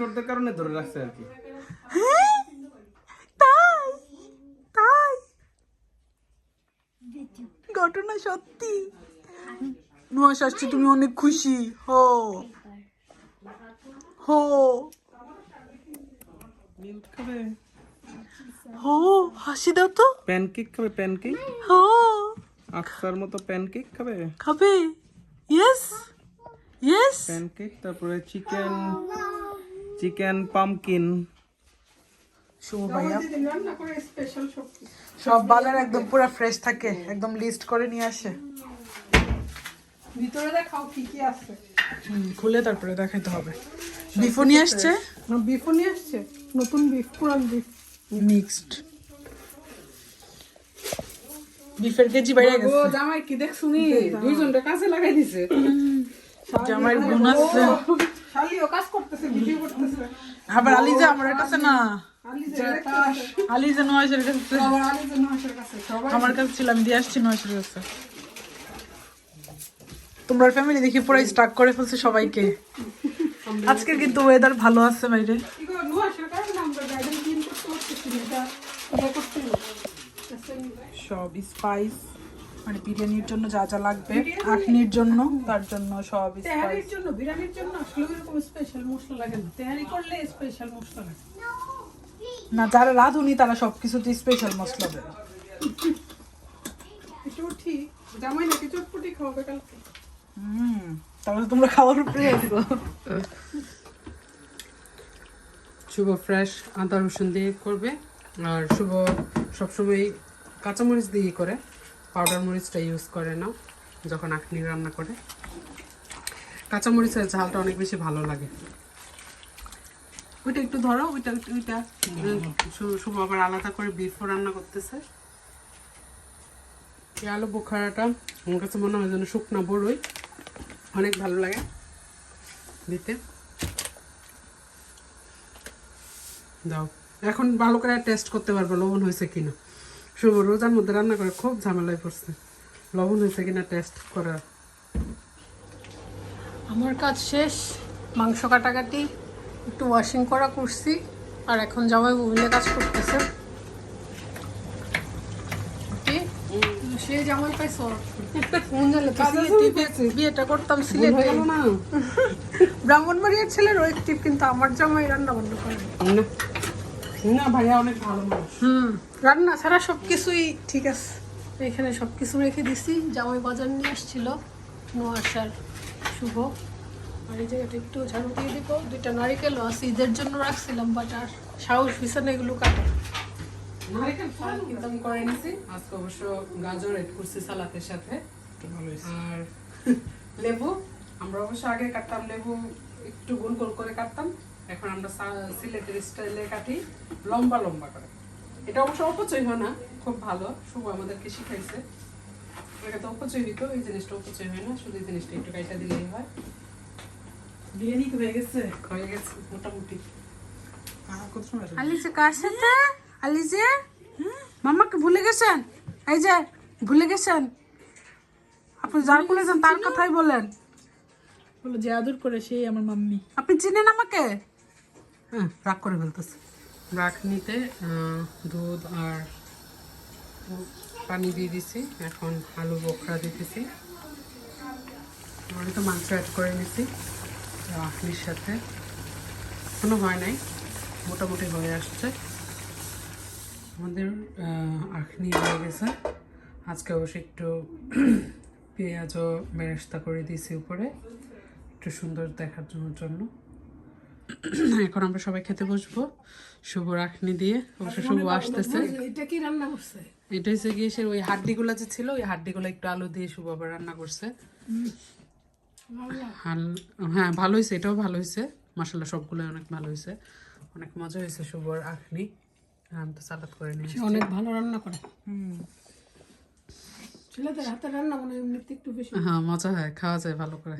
স্টোরদের কারণে ধরে রাখছে আর কি। হ্যাঁ? তাই? তাই? ঘটনা সত্যি। নুয়া শাস্তি তুমি অনেক খুশি। হো। হো। খাবে? হো হাসি দাও তো। প্যানকেক খাবে? প্যানকেক হো। আফসার মতো প্যানকেক খাবে? খাবে। ইয়েস ইয়েস প্যানকেক তারপরে চিকেন চিকেন পামকিন। শুভ ভাইয়া। সব বাজার একদম পুরো ফ্রেশ থাকে একদম লিস্ট করে নিয়ে আসে। ভিতরে দেখাও কি কি আছে। খুলে তারপরে দেখাইতে হবে। বিফও নিয়ে আসছে? বিফও নিয়ে আসছে। নতুন বিফ পুরান বিফ মিক্সড বিফের কেজি বাইরে ও জামাই কি দেখ শুনি দুইজনটা কাছে লাগাই দিছে। জামাইয়ের গুণ আছে শালিও কাজ করতেছে ভিডিও করতেছে। আবার আলিজা আমার কাছে না। আলিজা কাছে। আমার কাছে ছিল আমি দিয়ে আসছি কাছে। তোমরা ফ্যামিলি দেখি পুরো স্টাক করে ফেলছে সবাইকে। আজকে কিন্তু ওয়েদার ভালো আছে বাইরে। সব স্পাইস মানে বিরিয়ানির জন্য যা যা লাগবে আখনির জন্য। তার জন্য সব স্পাইস তেহারির জন্য বিরিয়ানির জন্য আসলে এরকম স্পেশাল মশলা লাগে না। তেহারি করলে স্পেশাল মশলা লাগে। না যারা রাঁধুনি তারা সবকিছুতে স্পেশাল মশলা দেয় এটাও ঠিক জামাই নাকি চটপটি খাওয়াবে কালকে? হুম তাহলে তোমরা খাওয়ার উপরে আছো শুভ ফ্রেশ আদা রসুন দিয়ে করবে আর শুভ সবসময় কাঁচামরিচ দিয়ে করে। পাউডার মরিচটা ইউজ করে না যখন আখনি রান্না করে। কাঁচামরিচের ঝালটা অনেক বেশি ভালো লাগে। ওইটা একটু ধরো, ওইটা ওইটা শুভ আবার আলাদা করে বিফও রান্না করতেছে। এই আলু বোখারাটা আমার কাছে মনে হয় যেন শুকনা বড়ই, অনেক ভালো লাগে দিতে। দাও, এখন ভালো করে টেস্ট করতে পারব, লবণ হয়েছে কিনা। শুভ রোজার মধ্যে রান্না করে খুব ঝামেলায় পড়ছে। লবণ হয়েছে কিনা টেস্ট করা। আমার কাজ শেষ মাংস কাটাকাটি একটু ওয়াশিং করা করছি আর এখন জামাই মোবাইলে কাজ করতেছে। কি? সে জামাই পাইছো? কোন জালে বিয়েটা করতাম সিলেটে। ব্রাহ্মণবাড়িয়ার ছেলের ওই টিপ কিন্তু আমার জামাই রান্না বান্না করে। না। ভাইয়া অনেক ভালো হুম রান্না ছাড়া সব কিছুই ঠিক আছে। এখানে সব কিছু রেখে দিছি। জামাই বাজার নিয়ে আসছিল নোয়াশার শুভ। আর এই জায়গাটা একটু ঝাড়ু দিয়ে দিব। দুইটা নারিকেলও আছে ঈদের জন্য রাখছিলাম বাট আর সাহস বিছানা এগুলো কাটে। নারিকেল ফল আমি করে নিছি। আজকে অবশ্য গাজর এড করছি সালাতের সাথে। আর লেবু আমরা অবশ্য আগে কাটতাম লেবু একটু গোল গোল করে কাটতাম। আমরা সিলেটের স্টাইলে কাটি লম্বা লম্বা করে। এটা অবশ্য অপচয় হয় না খুব ভালো। শুভ আমাদেরকে শিখাইছে। এটা তো অপচয় হইতো এই জিনিসটা অপচয় হয় না শুধু এই জিনিসটা একটু কাইটা দিলেই হয়। বিরিয়ানি হয়ে গেছে? হয়ে গেছে মোটামুটি। আর কত সময় লাগবে? আলিজে কার সাথে? আলিজে? মামাকে ভুলে গেছেন? এই যে ভুলে গেছেন? আপনি যার বলেছেন তার কথাই বলেন। বলো যে আদর করে সেই আমার মাম্মি। আপনি চিনেন আমাকে? হ্যাঁ রাগ করে ফেলতেছে। রাগ নিতে আহ, দুধ আর পানি দিয়ে দিছি। এখন আলু বোখরা দিতেছি। আমি তো মাংস অ্যাড করে নিছি। আখনির সাথে। কোনো হয় নাই। মোটামুটি হয়ে আসছে। আমাদের আখনি হয়ে গেছে। আজকে অবশ্য একটু পেঁয়াজও বেরেস্তা করে দিয়েছি উপরে। একটু সুন্দর দেখার জন্য। এখন আমরা সবাই খেতে বসবো। শুভ রাখনি দিয়ে অবশ্য শুভ আসতেছে। এটা কি রান্না করছে? এটা হচ্ছে গিয়ে সে ওই হাড্ডিগুলো যে ছিল ওই হাড্ডিগুলো একটু আলু দিয়ে শুভ আবার রান্না করছে। হ্যাঁ ভালো হয়েছে এটাও ভালো হয়েছে। মশলা সবগুলো অনেক ভালো হয়েছে। অনেক মজা হয়েছে শুভর আখনি আমি তো সালাদ করে নিয়ে সে অনেক ভালো রান্না করে। হুম। ছেলেদের হাতে রান্না মানে এমনিতে একটু বেশি। হ্যাঁ মজা হয় খাওয়া যায় ভালো করে।